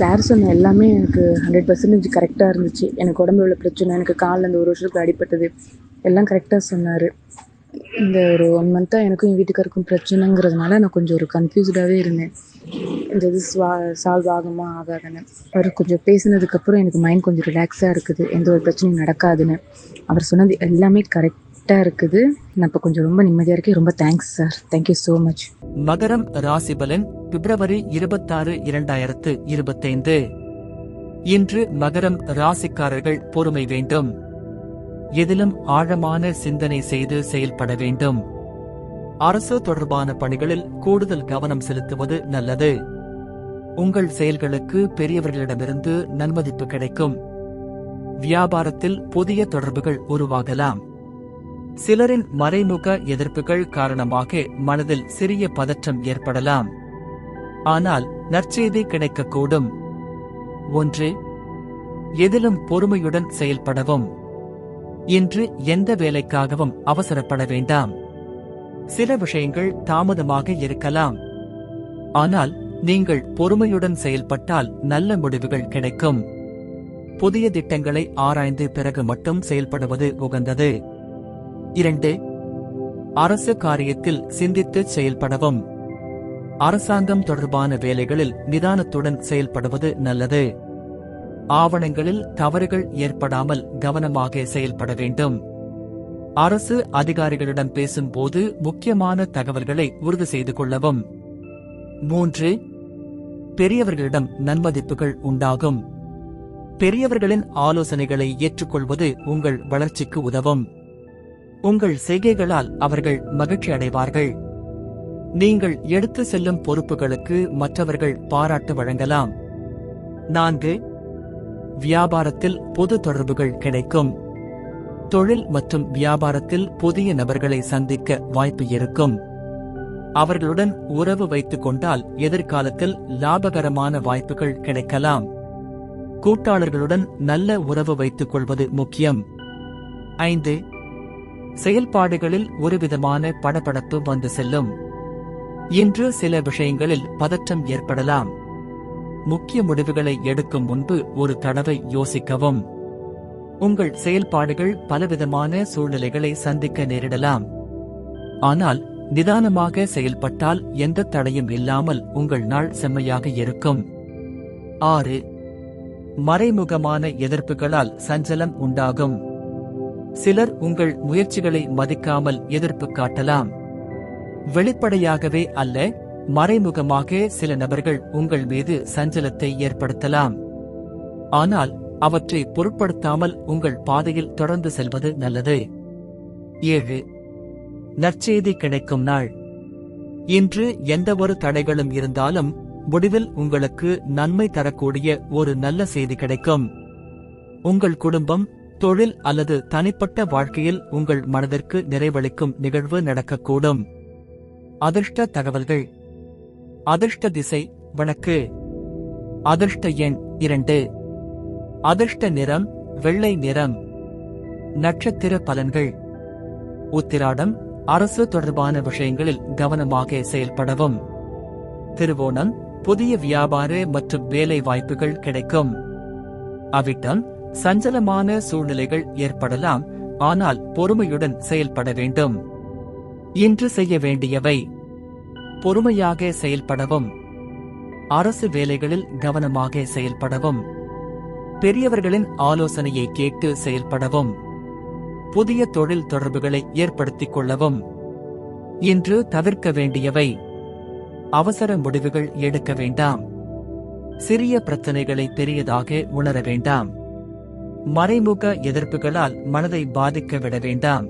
Sir சொன்ன எல்லாமே எனக்கு ஹண்ட்ரட் பர்சன்டேஜ் கரெக்டாக இருந்துச்சு. எனக்கு உடம்புல உள்ள பிரச்சனை எனக்கு காலில் இந்த ஒரு வருஷத்துக்கு அடிப்பட்டது எல்லாம் கரெக்டாக சொன்னார். இந்த ஒரு ஒன் மந்த்தாக எனக்கும் என் வீட்டுக்காருக்கும் பிரச்சனைங்கிறதுனால நான் கொஞ்சம் ஒரு கன்ஃபியூஸ்டாகவே இருந்தேன். இந்த இது ஸ்வா சால்வ் ஆகுமா ஆகாதுன்னு. அவர் கொஞ்சம் பேசினதுக்கப்புறம் எனக்கு மைண்ட் கொஞ்சம் ரிலாக்ஸாக இருக்குது. எந்த ஒரு பிரச்சனையும் நடக்காதுன்னு. அவர் சொன்னது எல்லாமே கரெக்ட் கரெக்டாக இருக்குது. நான் இப்போ கொஞ்சம் ரொம்ப நிம்மதியாக இருக்கேன். ரொம்ப thanks sir thank you so much மகரம் ராசிபலன் பிப்ரவரி இருபத்தாறு இரண்டாயிரத்து இருபத்தைந்து. இன்று மகரம் ராசிக்காரர்கள் பொறுமை வேண்டும். எதிலும் ஆழமான சிந்தனை செய்து செயல்பட வேண்டும். அரசு தொடர்பான பணிகளில் கூடுதல் கவனம் செலுத்துவது நல்லது. உங்கள் செயல்களுக்கு பெரியவர்களிடமிருந்து நன்மதிப்பு கிடைக்கும். வியாபாரத்தில் புதிய தொடர்புகள் உருவாகலாம். சிலரின் மறைமுக எதிர்ப்புகள் காரணமாக மனதில் சிறிய பதற்றம் ஏற்படலாம். ஆனால் நற்செய்தி கிடைக்கக்கூடும். ஒன்று எதிலும் பொறுமையுடன் செயல்படவும். இன்று எந்த வேலைக்காகவும் அவசரப்பட வேண்டாம். சில விஷயங்கள் தாமதமாக இருக்கலாம். ஆனால் நீங்கள் பொறுமையுடன் செயல்பட்டால் நல்ல முடிவுகள் கிடைக்கும். புதிய திட்டங்களை ஆராய்ந்து பிறகு மட்டும் செயல்படுவது உகந்தது. இரண்டு அரசு காரியத்தில் சிந்தித்து செயல்படவும். அரசாங்கம் தொடர்பான வேலைகளில் நிதானத்துடன் செயல்படுவது நல்லது. ஆவணங்களில் தவறுகள் ஏற்படாமல் கவனமாக செயல்பட வேண்டும். அரசு அதிகாரிகளிடம் பேசும்போது முக்கியமான தகவல்களை உறுதி செய்து கொள்ளவும். மூன்று பெரியவர்களிடம் நன்மதிப்புகள் உண்டாகும். பெரியவர்களின் ஆலோசனைகளை ஏற்றுக்கொள்வது உங்கள் வளர்ச்சிக்கு உதவும். உங்கள் செய்கைகளால் அவர்கள் மகிழ்ச்சி அடைவார்கள். நீங்கள் எடுத்து செல்லும் பொறுப்புகளுக்கு மற்றவர்கள் பாராட்டு வழங்கலாம். நான்கு வியாபாரத்தில் பொது தொடர்புகள் கிடைக்கும். தொழில் மற்றும் வியாபாரத்தில் புதிய நபர்களை சந்திக்க வாய்ப்பு இருக்கும். அவர்களுடன் உறவு வைத்துக் கொண்டால் எதிர்காலத்தில் லாபகரமான வாய்ப்புகள் கிடைக்கலாம். கூட்டாளர்களுடன் நல்ல உறவு வைத்துக் கொள்வது முக்கியம். ஐந்து செயல்பாடுகளில் ஒருவிதமான படபடப்பு வந்து செல்லும். இன்று சில விஷயங்களில் பதற்றம் ஏற்படலாம். முக்கிய முடிவுகளை எடுக்கும் முன்பு ஒரு தடவை யோசிக்கவும். உங்கள் செயல்பாடுகள் பலவிதமான சூழ்நிலைகளை சந்திக்க நேரிடலாம். ஆனால் நிதானமாக செயல்பட்டால் எந்த தடையும் இல்லாமல் உங்கள் நாள் செம்மையாக இருக்கும். ஆறு. மறைமுகமான எதிர்ப்புகளால் சஞ்சலம் உண்டாகும். சிலர் உங்கள் முயற்சிகளை மதிக்காமல் எதிர்ப்பு காட்டலாம். வெளிப்படையாகவே அல்ல மறைமுகமாக சில நபர்கள் உங்கள் மீது சஞ்சலத்தை ஏற்படுத்தலாம். ஆனால் அவற்றை பொருட்படுத்தாமல் உங்கள் பாதையில் தொடர்ந்து செல்வது நல்லது. ஏழு நற்செய்தி கிடைக்கும் நாள். இன்று எந்தவொரு தடைகளும் இருந்தாலும் முடிவில் உங்களுக்கு நன்மை தரக்கூடிய ஒரு நல்ல செய்தி கிடைக்கும். உங்கள் குடும்பம் தொழில் அல்லது தனிப்பட்ட வாழ்க்கையில் உங்கள் மனதிற்கு நிறைவளிக்கும் நிகழ்வு நடக்கக்கூடும். அதிர்ஷ்ட தகவல்கள். அதிர்ஷ்ட திசை வழக்கு. அதிர்ஷ்ட எண் இரண்டு. அதிர்ஷ்ட நிறம் வெள்ளை நிறம். நட்சத்திர பலன்கள். உத்திராடம் அரசு தொடர்பான விஷயங்களில் கவனமாக செயல்படவும். திருவோணம் புதிய வியாபார மற்றும் வேலை வாய்ப்புகள் கிடைக்கும். அவிட்டம் சஞ்சலமான சூழ்நிலைகள் ஏற்படலாம் ஆனால் பொறுமையுடன் செயல்பட வேண்டும். இன்று செய்ய வேண்டியவை பொறுமையாக செயல்படவும் அரசு வேலைகளில் கவனமாக செயல்படவும் பெரியவர்களின் ஆலோசனையை கேட்டு செயல்படவும் புதிய தொழில் தொடர்புகளை ஏற்படுத்திக் கொள்ளவும். இன்று தவிர்க்க வேண்டியவை அவசர முடிவுகள் எடுக்க வேண்டாம். சிறிய பிரச்சனைகளை பெரியதாக உணர வேண்டாம். மறைமுக எதிர்ப்புகளால் மனதை பாதிக்க விட வேண்டாம்.